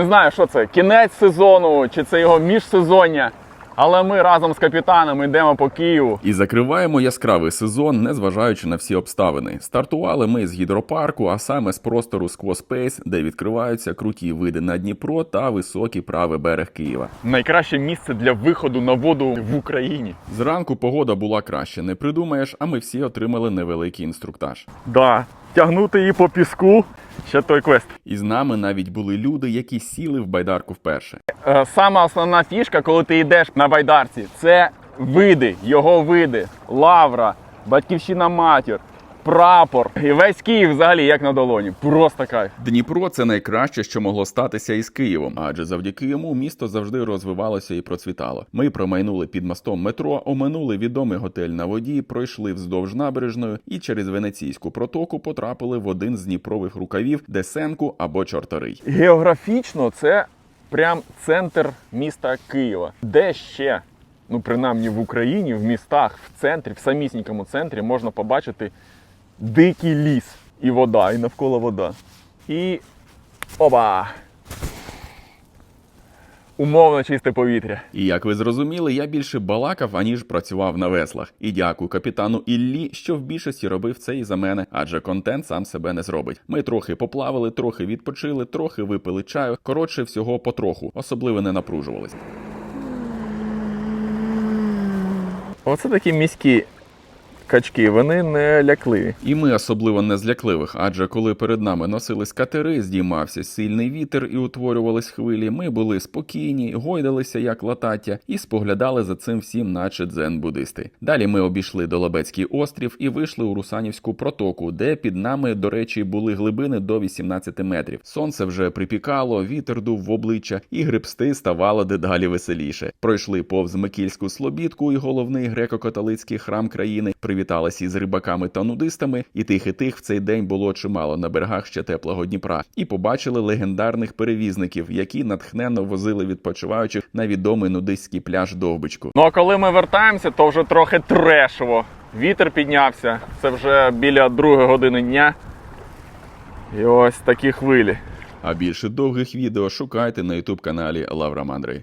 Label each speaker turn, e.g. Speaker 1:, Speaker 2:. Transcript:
Speaker 1: Не знаю, що це, кінець сезону чи це його міжсезоння. Але ми разом з капітаном йдемо по Києву.
Speaker 2: І закриваємо яскравий сезон, незважаючи на всі обставини. Стартували ми з гідропарку, а саме з простору Сквоспейс, де відкриваються круті види на Дніпро та високий правий берег Києва.
Speaker 1: Найкраще місце для виходу на воду в Україні.
Speaker 2: Зранку погода була краще, не придумаєш, а ми всі отримали невеликий інструктаж.
Speaker 1: Да, тягнути її по піску. Ще той квест.
Speaker 2: І з нами навіть були люди, які сіли в байдарку вперше.
Speaker 1: Е, Сама основна фішка, коли ти йдеш на байдарці, це види, його види, лавра, батьківщина матір, прапор. І весь Київ взагалі як на долоні. Просто кайф.
Speaker 2: Дніпро це найкраще, що могло статися із Києвом, адже завдяки йому місто завжди розвивалося і процвітало. Ми промайнули під мостом метро, оминули відомий готель на воді, пройшли вздовж набережної і через венеційську протоку потрапили в один з дніпрових рукавів Десенку або Чорторий.
Speaker 1: Географічно це прям центр міста Києва. Де ще, ну принаймні в Україні, в містах, в центрі, в самісінькому центрі можна побачити дикий ліс і вода, і навколо вода. І оба! Умовно чисте повітря.
Speaker 2: І як ви зрозуміли, я більше балакав, аніж працював на веслах. І дякую капітану Іллі, що в більшості робив це і за мене, адже контент сам себе не зробить. Ми трохи поплавали, трохи відпочили, трохи випили чаю. Коротше, всього потроху, особливо не напружувались.
Speaker 1: Оце такі міські качки, вони не лякливі.
Speaker 2: І ми особливо не злякливих, адже коли перед нами носились катери, здіймався сильний вітер і утворювались хвилі. Ми були спокійні, гойдалися як латаття і споглядали за цим всім, наче дзен-буддисти. Далі ми обійшли Долобецький острів і вийшли у Русанівську протоку, де під нами, до речі, були глибини до 18 метрів. Сонце вже припікало, вітер дув в обличчя, і гребсти ставало дедалі веселіше. Пройшли повз Микільську слобідку і головний греко-католицький храм країни. Привіталися із рибаками та нудистами, і тих і тих в цей день було чимало на берегах ще теплого Дніпра. І побачили легендарних перевізників, які натхненно возили відпочиваючих на відомий нудистський пляж Довбичку.
Speaker 1: Ну а коли ми вертаємося, то вже трохи трешово. Вітер піднявся. Це вже біля другої години дня. І ось такі хвилі.
Speaker 2: А більше довгих відео шукайте на ютуб каналі Лавра Мандрей.